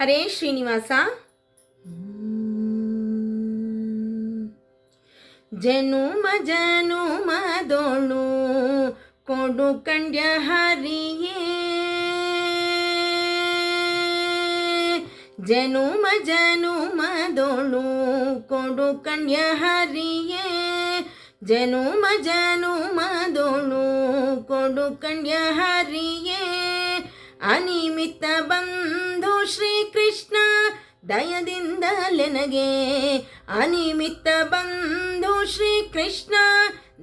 ಹರೇ ಶ್ರೀನಿವಾಸ. ಜನುಮ ಮದೋಣು ಕೊಡು ಕಂಡ್ಯ ಹರಿಯೇ. ಜನುಮ ಮದೋಣು ಕೊಡು ಕಂಡ್ಯ ಹರಿಯೇ. ಜನುಮ ಮದೋಣು ಕೊಡು ಕಂಡ್ಯ ಹರಿಯೇ. ಅನಿಮಿತ್ತ ಬಂಧು ಶ್ರೀಕೃಷ್ಣ ದಯದಿಂದಲೆನಗೆ ಅನಿಮಿತ್ತ ಬಂಧು ಶ್ರೀಕೃಷ್ಣ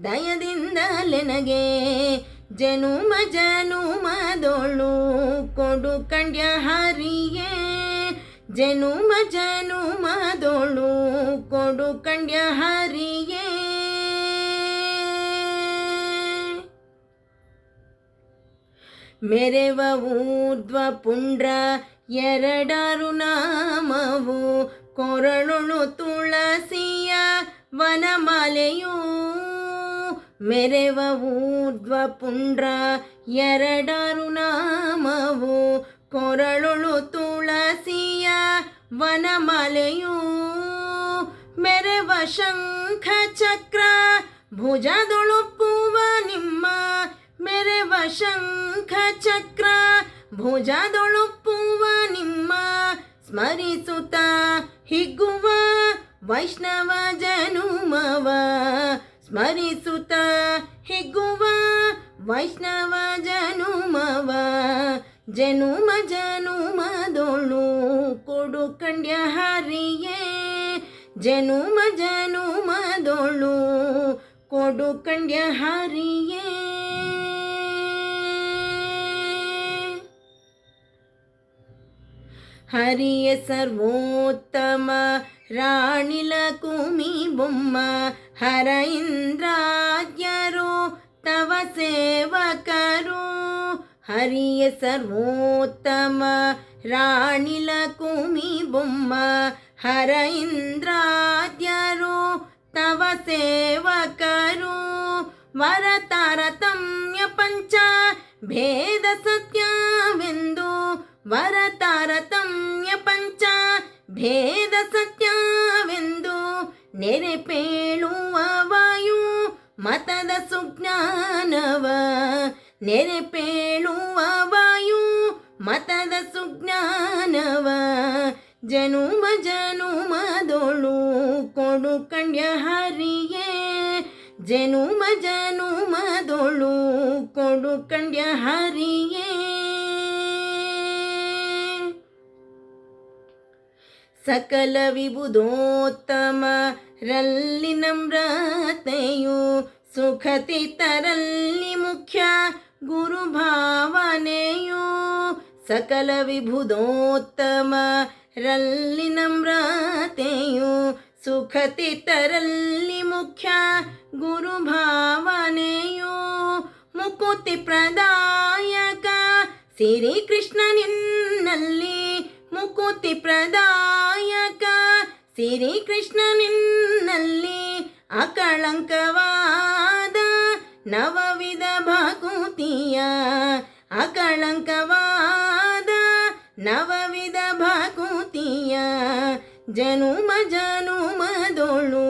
ದಯದಿಂದಲೆನಗೆ ಜನುಮ ಜನುಮದೊಳು ಕೊಡು ಕಂಡ್ಯ ಹರಿಯೇ ಜನುಮ ಜನುಮದೊಳು ಕೊಡು ಕಂಡ್ಯ ಹರಿಯೇ ಮೆರೆವ ಊರ್ಧ್ವ ಪುಂಡ್ರ ಎರಡರು ನಾಮವು ಕೊರಳುಳು ತುಳಸಿಯ ವನಮಾಲೆಯೂ ಮೆರೆವ ಊರ್ಧ್ವ ಪುಂಡ್ರ ಎರಡರು ನಾಮವು ಕೊರಳುಳು ತುಳಸಿಯ ವನಮಾಲೆಯೂ ಮೆರೆವ ಶಂಖ ಚಕ್ರ ಭುಜದೊಳುಪ್ಪುವ ನಿಮ್ಮ ಮೆರೆವ ಶಂಖ ಚಕ್ರ ಭುಜದೊಳುಪ್ಪುವ ನಿಮ್ಮ ಸ್ಮರಿಸುತ್ತ, ಹಿಗ್ಗುವ ವೈಷ್ಣವ ಜನುಮವ. ಸ್ಮರಿಸುತ್ತ, ಹಿಗ್ಗುವ ವೈಷ್ಣವ ಜನುಮವ. ಜನುಮ ಜನುಮದೊಳು ಕೊಡು ಕಂಡ್ಯ ಹರಿಯೇ ಜನುಮ ಜನುಮದೊಳು ಕೊಡು ಕಂಡ್ಯ ಹರಿಯೇ హరియ సర్వోత్తమ రాణిల కుమి బొమ్మ. హర ఇంద్రాద్యరు తవ సేవకరు. హరియ సర్వోత్తమ రాణిల కుమి బొమ్మ. హర ఇంద్రాద్యరు తవ సేవకరు. వరతారతమ్య పంచ భేద సత్యవెందు వరత ಭೇದ ಸತ್ಯವೆಂದು ನೆರೆಪೇಳುವ ವಾಯು, ಮತದ ಸುಜ್ಞಾನವ ನೆರೆಪೇಳುವ ವಾಯು, ಮತದ ಸುಜ್ಞಾನವ ಜನುಮ ಜನುಮದೊಳು ಕೊಡು ಕಂಡ್ಯ ಹರಿಯೇ, ಜನುಮ ಜನುಮದೊಳು ಕೊಡು ಕಂಡ್ಯ ಹರಿಯೇ. ಸಕಲ ವಿಬುಧೋತ್ತಮ ರಲ್ಲಿ ನಮ್ರತೆಯು ಸುಖತಿ ತರಲ್ಲಿ ಮುಖ್ಯ ಗುರು ಭಾವನೆಯು ಸಕಲ ವಿಬುಧೋತ್ತಮ ರಲ್ಲಿ ನಮ್ರತೆಯು ಸುಖತಿ ತರಲ್ಲಿ ಮುಖ್ಯ ಗುರು ಭಾವನೆಯು ಮುಕುತಿ ಪ್ರದಾಯಕ ಸಿರಿ ಕೃಷ್ಣ ನಿನ್ನಲ್ಲಿ ಮುಕುತಿ ಪ್ರದಾಯಕ. ಶ್ರೀಕೃಷ್ಣ ಕೃಷ್ಣ ನಿನ್ನಲ್ಲಿ ಅಕಳಂಕವಾದ. ನವವಿಧ ಭಕುತಿಯ ಅಕಳಂಕವಾದ. ನವವಿಧ ಭಕುತಿಯ ಜನುಮ ಜನುಮದೊಳು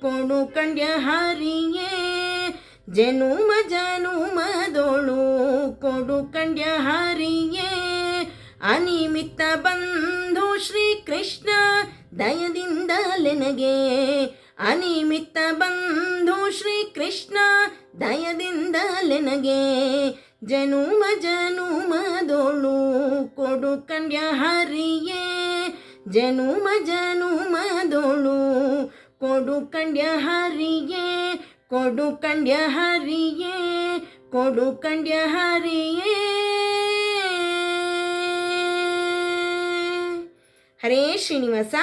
ಕೊಡು ಕಂಡ್ಯ ಹರಿಯೇ. ಜನುಮ ಜನುಮದೊಳು ಕೊಡು ಕಂಡ್ಯ ಹರಿಯೇ. ಅನಿಮಿತ್ತ ಬಂಧು ಶ್ರೀಕೃಷ್ಣ ದಯದಿಂದಲೆನಗೆ ಅನಿಮಿತ್ತ ಬಂಧು ಶ್ರೀಕೃಷ್ಣ ದಯದಿಂದಲೆನಗೆ ಜನುಮ ಜನುಮದೊಳು ಕೊಡು ಕಂಡ್ಯ ಹರಿಯೇ. ಜನುಮ ಜನುಮದೊಳು ಕೊಡು ಕಂಡ್ಯ ಹರಿಯೇ. ಕೊಡು ಕಂಡ್ಯ ಹರಿಯೇ. ಕೊಡು ಕಂಡ್ಯ ಹರಿಯೇ. ಹರೇ ಶ್ರೀನಿವಾಸ